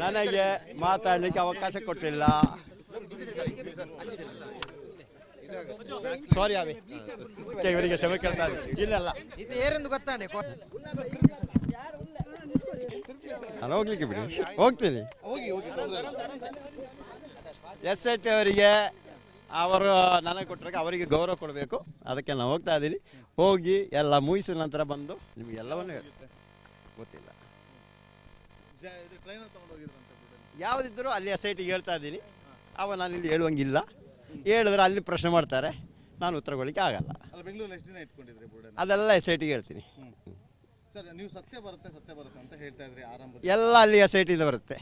ನನಗೆ ಮಾತಾಡಲಿಕ್ಕೆ ಅವಕಾಶ ಕೊಟ್ಟಿಲ್ಲ. ಸಾರಿ ಅವಿ ಇವರಿಗೆ ಕ್ಷಮೆ ಕೇಳ್ತಾ. ಇಲ್ಲಲ್ಲ. ಇದು ಏರೆಂದು ನಾನು ಹೋಗ್ಲಿಕ್ಕೆ ಬಿಡಿ. ಹೋಗ್ತೀನಿ. ಹೋಗಿ ಹೋಗಿ ಎಸ್ ಐ ಟಿ ಅವರಿಗೆ ಅವರು ನನಗೆ ಕೊಟ್ಟರೆ ಅವರಿಗೆ ಗೌರವ ಕೊಡಬೇಕು. ಅದಕ್ಕೆ ನಾನು ಹೋಗ್ತಾ ಇದ್ದೀನಿ. ಹೋಗಿ ಎಲ್ಲ ಮುಗಿಸಿದ ನಂತರ ಬಂದು ನಿಮಗೆ ಎಲ್ಲವನ್ನು ಹೇಳಿ ಗೊತ್ತಿಲ್ಲ. ಯಾವುದಿದ್ದರೂ ಅಲ್ಲಿ ಎಸ್ ಐ ಟಿಗೆ ಹೇಳ್ತಾ ಇದ್ದೀನಿ. ಅವ ನಾನು ಇಲ್ಲಿ ಹೇಳುವಂಗಿಲ್ಲ. ಹೇಳಿದ್ರೆ ಅಲ್ಲಿ ಪ್ರಶ್ನೆ ಮಾಡ್ತಾರೆ. ನಾನು ಉತ್ತರ ಕೊಡಲಿಕ್ಕೆ ಆಗಲ್ಲ. ಅಲ್ಲ ಬೆಂಗಳೂರಲ್ಲಿ ಎಷ್ಟು ದಿನ ಇಟ್ಕೊಂಡಿದ್ರಿ ಬುಡನ್? ಅದೆಲ್ಲ ಎಸ್ ಐ ಟಿಗೆ ಹೇಳ್ತೀನಿ. ಸರ್ ನೀವು ಸತ್ಯ ಬರುತ್ತೆ ಸತ್ಯ ಬರುತ್ತೆ ಅಂತ ಹೇಳ್ತಾ ಇದ್ರಿ ಆರಂಭದ ಎಲ್ಲ ಅಲ್ಲಿ ಎಸ್ ಐ ಟಿಯಿಂದ ಬರುತ್ತೆ.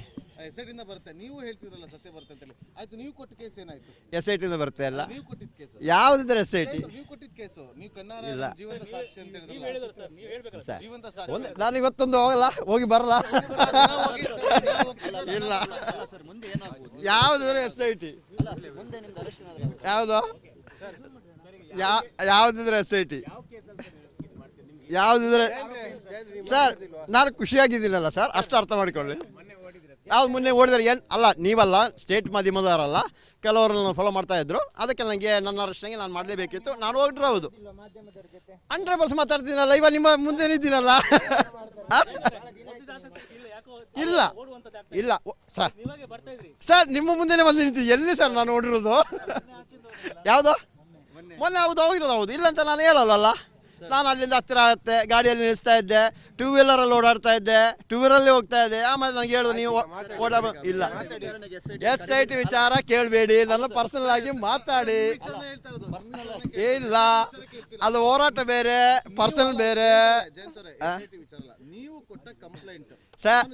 ಎಸೆಟ್ ಇಂದ ಬರುತ್ತೆ. ನೀವು ಹೇಳ್ತಿದ್ರಲ್ಲ ಸತ್ಯ ಬರುತ್ತೆ ಅಂತ ಹೇಳಿ ಆಯ್ತು ನೀವು ಕೊಟ್ಟ ಕೇಸ್ ಏನಾಯ್ತು? ಎಸ್ ಐ ಟಿಯಿಂದ ಬರುತ್ತೆ ಅಲ್ಲ. ನೀವು ಕೊಟ್ಟಿದ್ದ ಕೇಸ್. ಯಾವುದಿದ್ರೆ ಎಸ್ ಐ ಟಿ? ನೀವು ಕೊಟ್ಟಿದ್ದ ಕೇಸು. ನೀವು ಕನ್ನಡ ಇಲ್ಲ. ಜೀವಂತ ಸಾಕ್ಷಿ ಅಂತ ಹೇಳಿದ್ರಲ್ಲ. ಸರ್ ಜೀವಂತ ಸಾಕ್ಷಿ. ಒಂದು ನಾನು ಇವತ್ತೊಂದು ಹೋಗಲ್ಲ ಹೋಗಿ ಬರಲ್ಲ. ಇಲ್ಲ. ಸರ್ ಮುಂದೆ ಏನಾಗ್ಬೋದು? ಯಾವುದಿದ್ರೆ ಎಸ್ ಐ ಟಿ? ಮುಂದೆ ನಿಮ್ದು ಅರೆಸ್ಟ್ ಏನಾದ್ರು ಯಾವುದು? ಯಾ ಯಾವುದಿದ್ರೆ ಎಸ್ ಐ ಟಿ? ಯಾವುದಿದ್ರೆ ಸರ್ ನಾನು ಖುಷಿಯಾಗಿದ್ದೀನಲ್ಲ ಸರ್ ಅಷ್ಟು ಅರ್ಥ ಮಾಡಿಕೊಳ್ಳಿ. ಯಾವ್ದು ಮೊನ್ನೆ ಓಡಿದ್ರೆ ಏನು? ಅಲ್ಲ, ನೀವಲ್ಲ ಸ್ಟೇಟ್ ಮಾಧ್ಯಮದವರಲ್ಲ, ಕೆಲವರನ್ನು ಫಾಲೋ ಮಾಡ್ತಾ ಇದ್ರು. ಅದಕ್ಕೆ ನನಗೆ ನನ್ನ ರಕ್ಷಣೆಗೆ ನಾನು ಮಾಡಲೇಬೇಕಿತ್ತು. ನಾನು ಹೋಗ್ಬಿಟ್ರೆ ಹೌದು. ಹಂಡ್ರೆಡ್ ಪರ್ಸೆಂಟ್ ಮಾತಾಡ್ತೀನಲ್ಲ, ಇವಾಗ ನಿಮ್ಮ ಮುಂದೆ ಆ? ಇಲ್ಲ. ಇಲ್ಲ. ಸರ್. ಸರ್, ನಿಮ್ಮ ಮುಂದೆನೇ ಬಂದು ನಿಂತಿದ್ದೆ ಎಲ್ಲಿ ಸರ್ ನಾನು ಓಡಿರೋದು? ಯಾವುದು? ಮೊನ್ನೆ ಹೌದು, ಹೋಗಿರೋದು ಹೌದು. ಇಲ್ಲ ಅಂತ ನಾನು ಹೇಳಲ್ಲ ನಾನು ಅಲ್ಲಿಂದ ಹತ್ತಿರ ಆಗುತ್ತೆ ಗಾಡಿಯಲ್ಲಿ ನಿಲ್ಲಿಸ್ತಾ ಇದ್ದೆ ಟೂ ವೀಲರಲ್ಲಿ ಓಡಾಡ್ತಾ ಇದ್ದೆ ಟೂ ವೀಲರಲ್ಲಿ ಹೋಗ್ತಾ ಇದ್ದೆ. ಆಮೇಲೆ ನನಗೆ ಹೇಳುದು ನೀವು ಓಡಾ ಇಲ್ಲ. ಎಸ್ ಐ ಟಿ ವಿಚಾರ ಕೇಳಬೇಡಿ ನನ್ನ ಪರ್ಸನಲ್ ಆಗಿ ಮಾತಾಡಿ. ಇಲ್ಲ ಅದು ಹೋರಾಟ ಬೇರೆ ಪರ್ಸನಲ್ ಬೇರೆ. Sir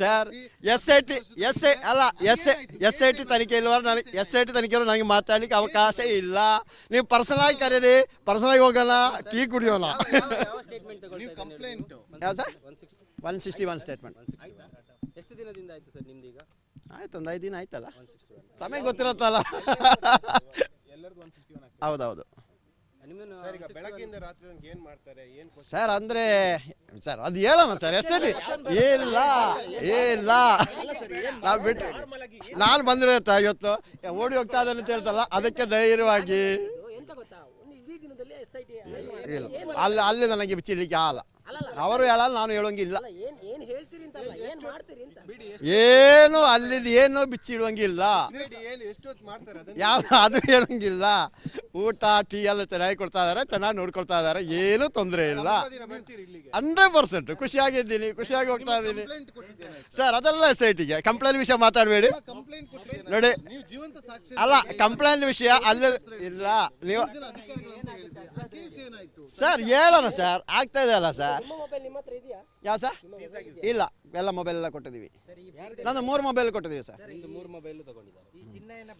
sir S I T S I ಅಲ್ಲ S I S I T ತನಿಖೆ ಇಲ್ವ ನನಗೆ ಎಸ್ ಐ ಟಿ ತನಿಖೆಯಲ್ಲಿ ನನಗೆ ಮಾತಾಡ್ಲಿಕ್ಕೆ ಅವಕಾಶ ಇಲ್ಲ. ನೀವು ಪರ್ಸನಲ್ ಆಗಿ ಕರೀರಿ. ಪರ್ಸನಲ್ ಆಗಿ ಹೋಗೋಣ ಟೀ ಕುಡಿಯೋಣ ನೀವು ಕಂಪ್ಲೇಂಟ್ ಯಾವ sir? One sixty one statement ಎಷ್ಟು ದಿನದಿಂದ ಆಯ್ತು ಸರ್ ನಿಮ್ದು ಈಗ? ಆಯ್ತು ಒಂದು ಐದು ದಿನ ಆಯ್ತಲ್ಲ? ತಮಗೆ ಗೊತ್ತಿರತ್ತಲ್ಲ. ಹೌದೌದು. ನಿಮ್ಮನ್ನು ಬೆಳಗ್ಗೆಯಿಂದ ರಾತ್ರಿ ತನಕ ಏನ್ ಮಾಡ್ತಾರೆ ಏನ್ ಸರ್ ಅಂದ್ರೆ ಸರ್ ಅದು ಹೇಳೋಣ ಸರ್ ಎಸ್ ಇಲ್ಲ ಇಲ್ಲ ನಾವು ಬಿಟ್ಟು ನಾನು ಬಂದಿರತ್ತ ಇವತ್ತು? ಓಡಿ ಹೋಗ್ತಾ ಇದ್ದಾನೆ ಅಂತ ಹೇಳ್ತಲ್ಲ ಅದಕ್ಕೆ ಧೈರ್ಯವಾಗಿ. ಇಲ್ಲ ಅಲ್ಲಿ ಅಲ್ಲಿ ನನಗೆ ಬಿಚ್ಚಿಲಿಕ್ಕೆ ಆಗಲ್ಲ. ಅವರು ಹೇಳಲ್ಲ ನಾನು ಹೇಳೋಂಗಿಲ್ಲ. ಏನ್ ಅಲ್ಲ ಏನ್ ಅಲ್ಲಿದ್ ಮಾಡ್ತಾರೆ? ಅದನ್ನ ಯಾವ ಅದು ಹೇಳಂಗಿಲ್ಲ. ಊಟ ಟೀ ಎಲ್ಲ ಚೆನ್ನಾಗಿ ಕೊಡ್ತಾ ಇದಾರೆ ಚೆನ್ನಾಗಿ ನೋಡ್ಕೊಳ್ತಾ ಇದಾರೆ ಏನು ತೊಂದರೆ ಇಲ್ಲ. Hundred percent. ಖುಷಿಯಾಗಿದ್ದೀನಿ ಖುಷಿಯಾಗಿ ಹೋಗ್ತಾ ಇದ್ದೀನಿ. ಸರ್ ಅದೆಲ್ಲ ಸೈಟಿಗೆ. ಕಂಪ್ಲೇಂಟ್ ವಿಷಯ ಮಾತಾಡಬೇಡಿ. ನೋಡಿ ನೀವು ಜೀವಂತ ಸಾಕ್ಷಿ ಅಲ್ಲ ಕಂಪ್ಲೇಂಟ್ ವಿಷಯ ಅಲ್ಲಿ ಇಲ್ಲ ನೀವು ಸರ್ ಹೇಳೋಣ ಸರ್. ಆಗ್ತಾ ಇದೆ ಅಲ್ಲ ಸರ್. ಯಾವ ಸರ್ ಇಲ್ಲ ಎಲ್ಲ ಮೊಬೈಲ್ ಎಲ್ಲ ಕೊಟ್ಟಿದ್ದೀವಿ ನಾನು ಮೂರು ಮೊಬೈಲ್ ಕೊಟ್ಟಿದ್ದೀವಿ ಸರ್ ನಿಮ್ದು ಮೂರು ಮೊಬೈಲ್ ತಗೊಂಡಿದ್ದಾರೆ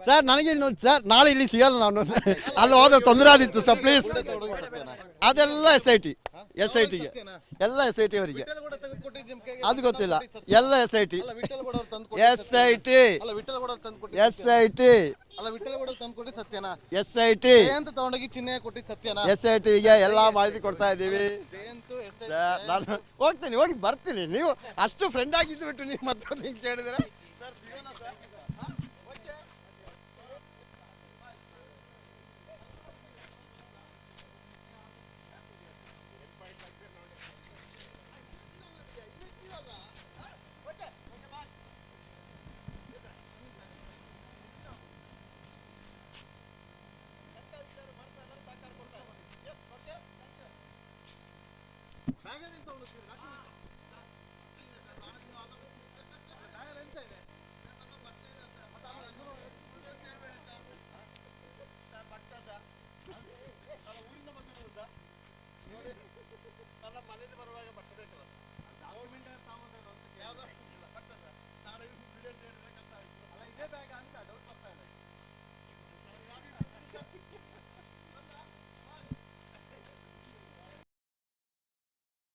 ಸರ್ ನನಗೆ ಇನ್ನು ಸರ್ ನಾಳೆ ಇಲ್ಲಿ ಸಿಗಲ್ಲ ನಾನು ಅಲ್ಲಿ ಹೋದ್ರೆ ತೊಂದರೆ ಆದಿತ್ತು ಸರ್ ಪ್ಲೀಸ್ ಅದೆಲ್ಲ S I T S I ಟಿಗೆ ಎಲ್ಲ ಎಸ್ ಐ ಟಿ ಅವರಿಗೆ. ಅದು ಗೊತ್ತಿಲ್ಲ. ಎಲ್ಲ S I T S I T S I T S I T ತಗೊಂಡೋಗಿ ಚಿನ್ನೆ ಕೊಟ್ಟಿದ್ ಸತ್ಯನಾ ಎಸ್ ಐ ಟಿಗೆ ಎಲ್ಲ ಮಾಹಿತಿ ಕೊಡ್ತಾ ಎಸ್ ನಾನು ಹೋಗ್ತೀನಿ, ಹೋಗಿ ಬರ್ತೀನಿ. ನೀವು ಅಷ್ಟು ಫ್ರೆಂಡ್ ಆಗಿದ್ದು ಬಿಟ್ಟು ನೀವು ಮತ್ತೊಂದು ಕೇಳಿದ್ರೆ Megan in the